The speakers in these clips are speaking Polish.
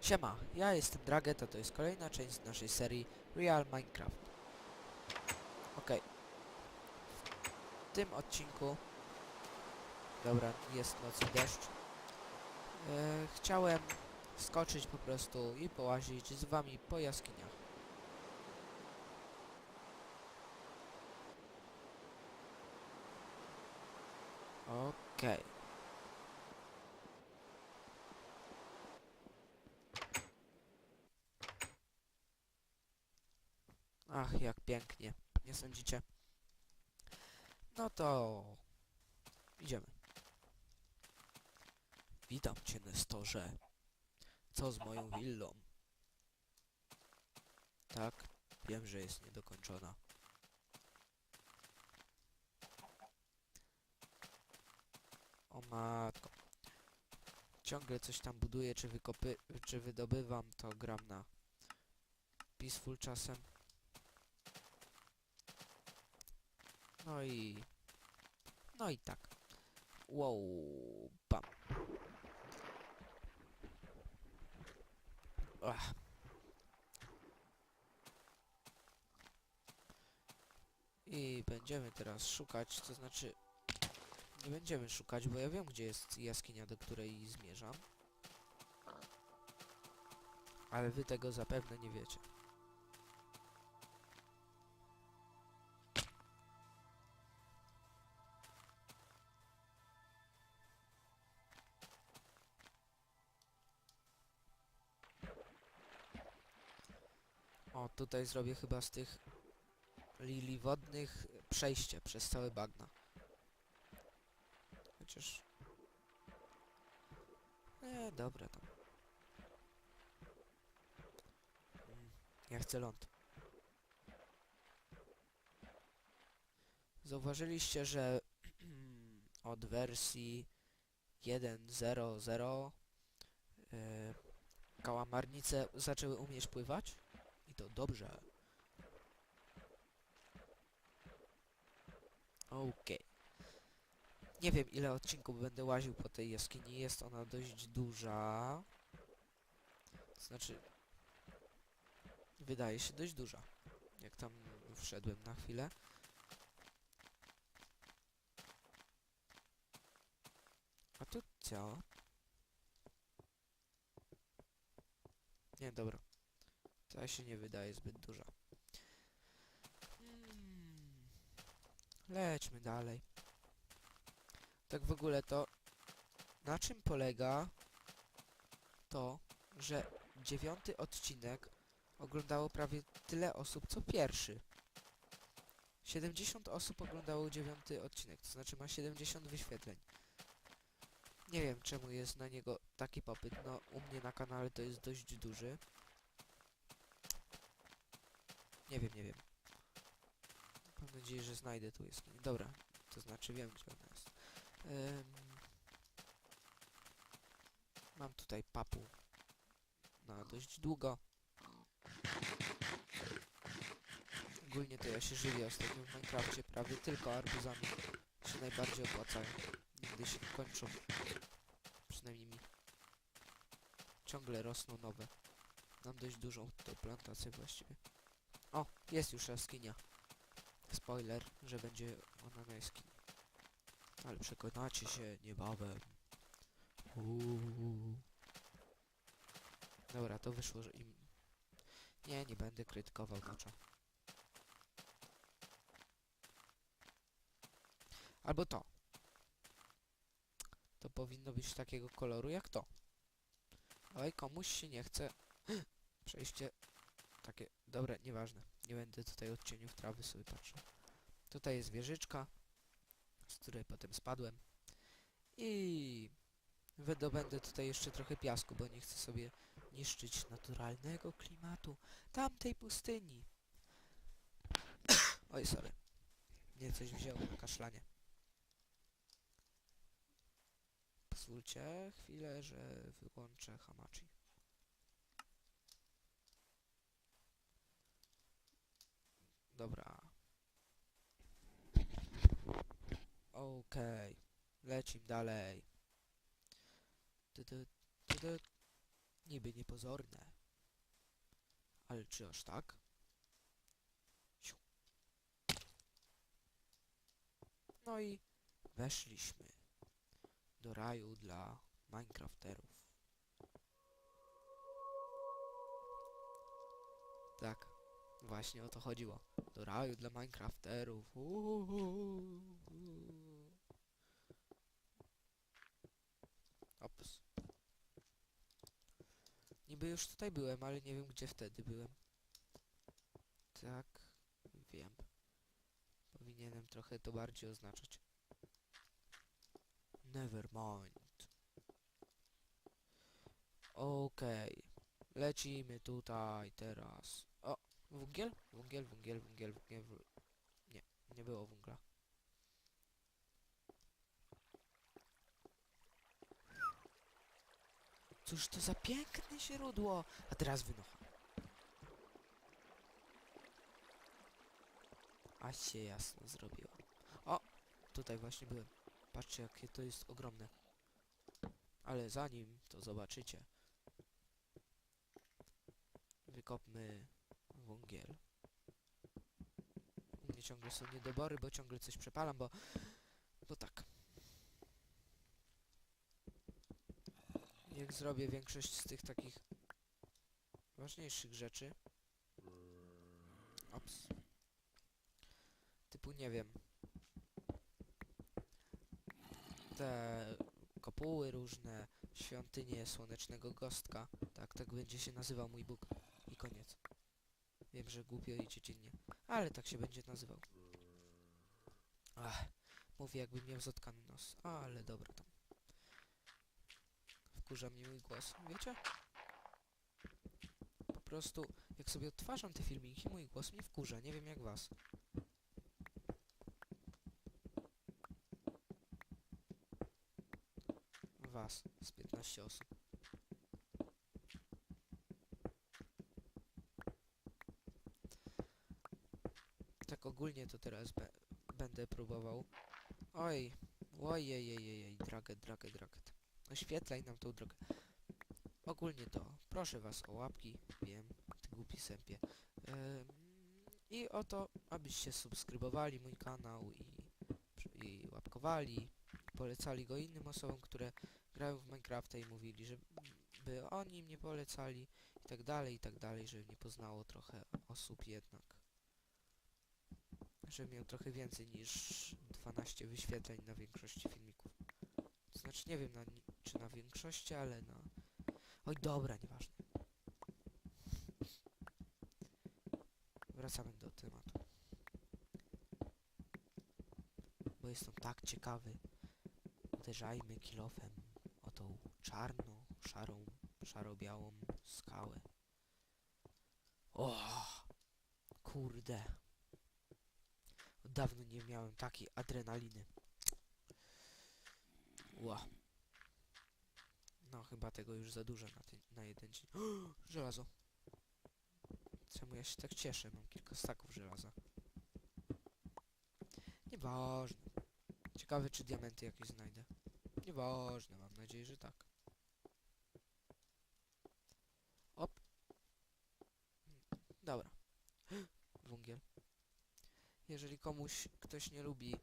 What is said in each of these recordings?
Siema, ja jestem Draget, a to jest kolejna część z naszej serii Real Minecraft. Okej. W tym odcinku... Dobra, jest noc i deszcz. E, chciałem skoczyć po prostu i połazić z wami po jaskiniach. Okej. Ach, jak pięknie. Nie sądzicie? No to... Idziemy. Witam cię, Nestorze. Co z moją willą? Tak, wiem, że jest niedokończona. O matko. Ciągle coś tam buduję, czy wykopy, czy wydobywam, to gram na Peaceful czasem. No i... No i tak. Wow, bam. Ach. I będziemy teraz szukać, to znaczy... Nie będziemy szukać, bo ja wiem, gdzie jest jaskinia, do której zmierzam. Ale wy tego zapewne nie wiecie. Tutaj zrobię chyba z tych lili wodnych przejście przez całe bagna. Chociaż... Nie, dobra tam. Mm, Ja chcę ląd. Zauważyliście, że od wersji 1.0.0 e, kałamarnice zaczęły umieć pływać? To dobrze. Okej. Nie wiem ile odcinków będę łaził po tej jaskini. Jest ona dość duża. To znaczy... Wydaje się dość duża. Jak tam wszedłem na chwilę. A tu co? Nie, dobra. Ta się nie wydaje zbyt duża. Mm. Lećmy dalej. Tak w ogóle to... Na czym polega to, że dziewiąty odcinek oglądało prawie tyle osób co pierwszy? 70 osób oglądało dziewiąty odcinek, to znaczy ma 70 wyświetleń. Nie wiem czemu jest na niego taki popyt, no u mnie na kanale to jest dość duży. Nie wiem, nie wiem. Mam nadzieję, że znajdę tu jaskinię. Dobra, to znaczy wiem, gdzie ona jest. Ym, mam tutaj papu na dość długo. Ogólnie to ja się żywię ostatnio w Minecrafcie prawie tylko arbuzami. Się najbardziej opłacają. Nigdy się nie kończą. Przynajmniej mi. Ciągle rosną nowe. Mam dość dużą tutaj plantację właściwie. O, jest już jaskinia. Spoiler, że będzie ona na jaskini. Ale przekonacie się niebawem. Uuu. Dobra, to wyszło, że im... Nie, nie będę krytykował nacza. Albo to. To powinno być takiego koloru jak to. Ale komuś się nie chce... Przejście takie... Dobra, nieważne. Nie będę tutaj odcieniów trawy sobie patrzył. Tutaj jest wieżyczka, z której potem spadłem. I wydobędę tutaj jeszcze trochę piasku, bo nie chcę sobie niszczyć naturalnego klimatu tamtej pustyni. Oj, sorry. Mnie coś wzięło na kaszlanie. Pozwólcie chwilę, że wyłączę Hamachi. Dobra. Okej. Lecim dalej. Tu, tu, tu, tu. Niby niepozorne. Ale czy aż tak? No i weszliśmy do raju dla Minecrafterów. Tak, właśnie o to chodziło. Do raju dla Minecrafterów. Ops. Niby już tutaj byłem, ale nie wiem gdzie wtedy byłem. Tak, wiem. Powinienem trochę to bardziej oznaczać. Never mind. Okej. Lecimy tutaj teraz. O, węgiel? Węgiel, węgiel, węgiel, węgiel. wę- Nie, nie było węgla. Cóż to za piękne źródło! A teraz wynocha. A się jasno zrobiło. O! Tutaj właśnie byłem. Patrzcie jakie to jest ogromne. Ale zanim to zobaczycie, wykopmy węgiel. U mnie ciągle są niedobory, bo ciągle coś przepalam, bo... Bo tak. Jak zrobię większość z tych takich ważniejszych rzeczy. Ops. Typu nie wiem. Te kopuły różne, świątynie słonecznego gostka. Tak, tak będzie się nazywał mój Bóg. I koniec. Wiem, że głupio i dziecinnie, ale tak się będzie nazywał. Ach, mówię jakbym miał zatkany nos, ale dobra tam. Wkurza mnie mój głos, wiecie? Po prostu, jak sobie odtwarzam te filmiki, mój głos mnie wkurza, nie wiem jak was. Was, z 15 osób. Ogólnie to teraz będę próbował. Oj, ojejejejej, draget, draget, draget. Oświetlaj nam tą drogę. Ogólnie to, proszę was o łapki, wiem, ty głupi sępie. Em, I o to, abyście subskrybowali mój kanał i, i łapkowali, polecali go innym osobom, które grają w Minecrafta i mówili, żeby oni mnie polecali i tak dalej, i tak dalej, żeby mnie poznało trochę osób jednak. Żeby miał trochę więcej niż 12 wyświetleń na większości filmików. Znaczy nie wiem na, czy na większości, ale na... Oj dobra, nieważne. Wracamy do tematu. Bo jestem tak ciekawy. Uderzajmy kilofem o tą czarną, szarą, szaro-białą skałę. O, kurde. Dawno nie miałem takiej adrenaliny. Ła. No chyba tego już za dużo na, ten, na jeden dzień. Żelazo. Czemu ja się tak cieszę? Mam kilka staków żelaza. Nieważne. Ciekawe czy diamenty jakieś znajdę. Nieważne, mam nadzieję, że tak. Op. Dobra. Jeżeli komuś ktoś nie lubi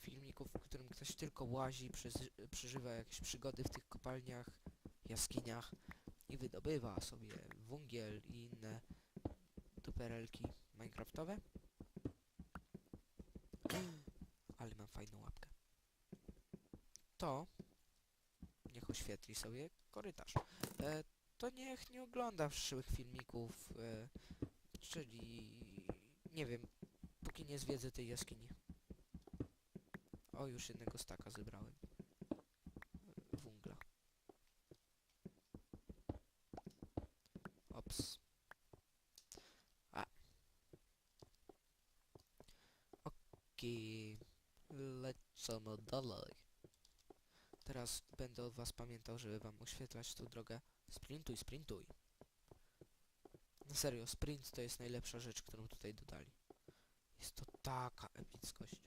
filmików, w którym ktoś tylko łazi, przeżywa jakieś przygody w tych kopalniach, jaskiniach i wydobywa sobie węgiel i inne duperelki minecraftowe. Ale mam fajną łapkę. To niech oświetli sobie korytarz. E, to niech nie ogląda przyszłych filmików, e, czyli nie wiem, póki nie zwiedzę tej jaskini. O, już jednego staka zebrałem. Wungla. Ops. A. Okej. Lecimy dalej. Teraz będę od was pamiętał, żeby wam oświetlać tą drogę. Sprintuj, sprintuj. Na serio, sprint to jest najlepsza rzecz, którą tutaj dodali taka epickość.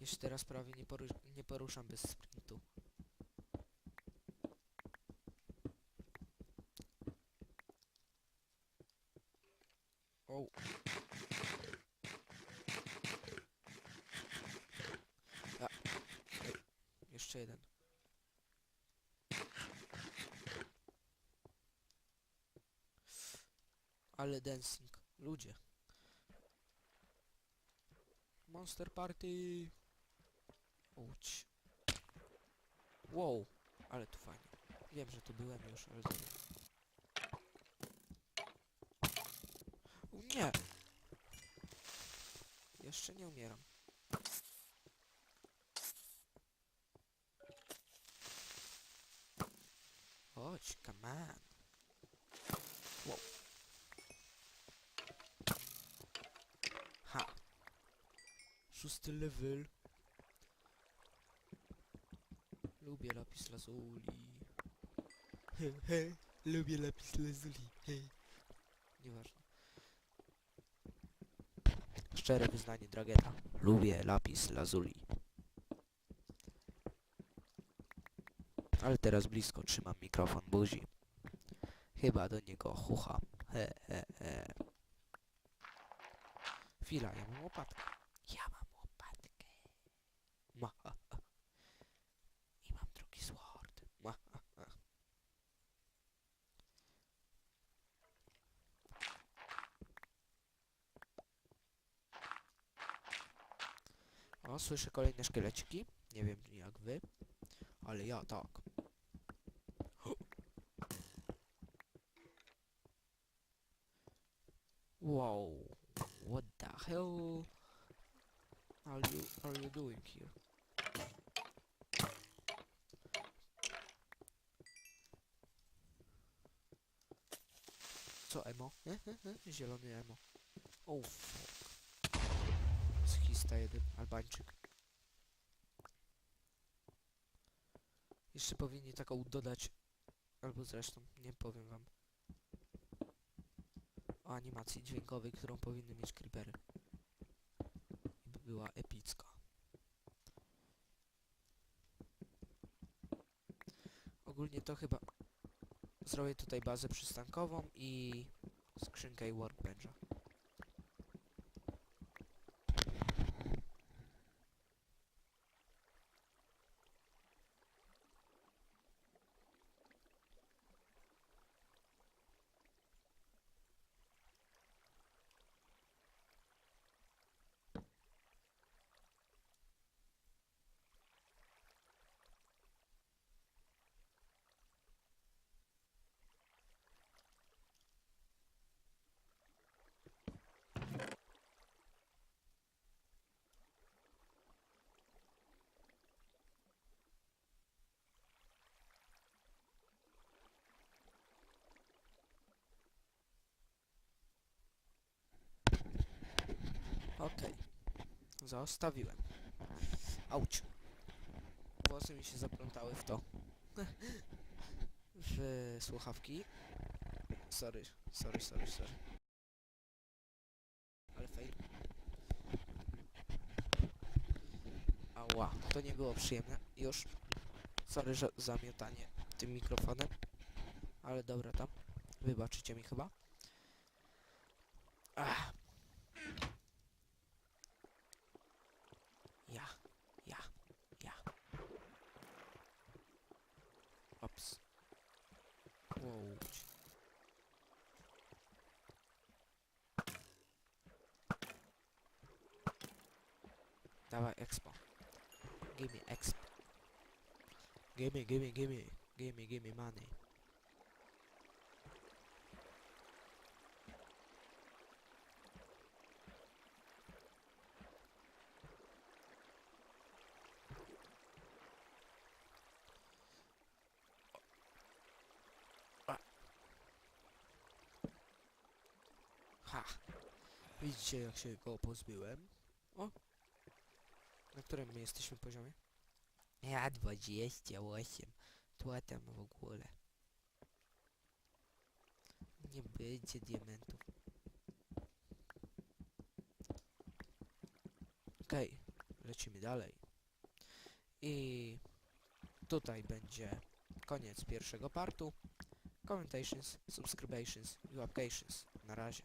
Jeszcze teraz prawie nie, poru nie poruszam bez sprintu. O. A. Jeszcze jeden. Ale dancing. Ludzie. Monster Party. Uć. Wow. Ale tu fajnie. Wiem, że tu byłem już, ale dobra. Nie. Jeszcze nie umieram. Chodź, come on. Wow. Ha. Szósty level. Lubię lapis lazuli. He, he, lubię lapis lazuli. He. Nieważne. Szczere wyznanie Drageta. Lubię lapis lazuli. Ale teraz blisko trzymam mikrofon buzi. Chyba do niego chucham. He, he, he. Chwila, ja mam łopatkę. Ja mam łopatkę. Ma, ha, ha. I mam drugi sword. Ma, ha, ha. O, słyszę kolejne szkieleciki. Nie wiem jak wy, ale ja tak. Wow, what the hell are you are you doing here? Co emo? Zielony emo. Oh fuck. Schista jeden, Albańczyk. Jeszcze powinni taką dodać, albo zresztą, nie powiem wam, o animacji dźwiękowej, którą powinny mieć creepery. By była epicka. Ogólnie to chyba zrobię tutaj bazę przystankową i skrzynkę i workbencha. Okej. Zostawiłem. Auć. Włosy mi się zaplątały w to. w słuchawki. Sorry, sorry, sorry, sorry. Ale fail. Ała, to nie było przyjemne. Już. Sorry że zamiotanie tym mikrofonem. Ale dobra tam. Wybaczycie mi chyba. Ach. Ja, ja, ja. Ops. Wow. Dawaj expo. Give me exp. Give me, give me, give me. Give me, give me money. Ha! Widzicie jak się go pozbyłem? O! Na którym my jesteśmy poziomie? Ja 28. To tam w ogóle. Nie będzie diamentów. Okej, lecimy dalej. I tutaj będzie koniec pierwszego partu. Commentations, subscriptions i applications. Na razie.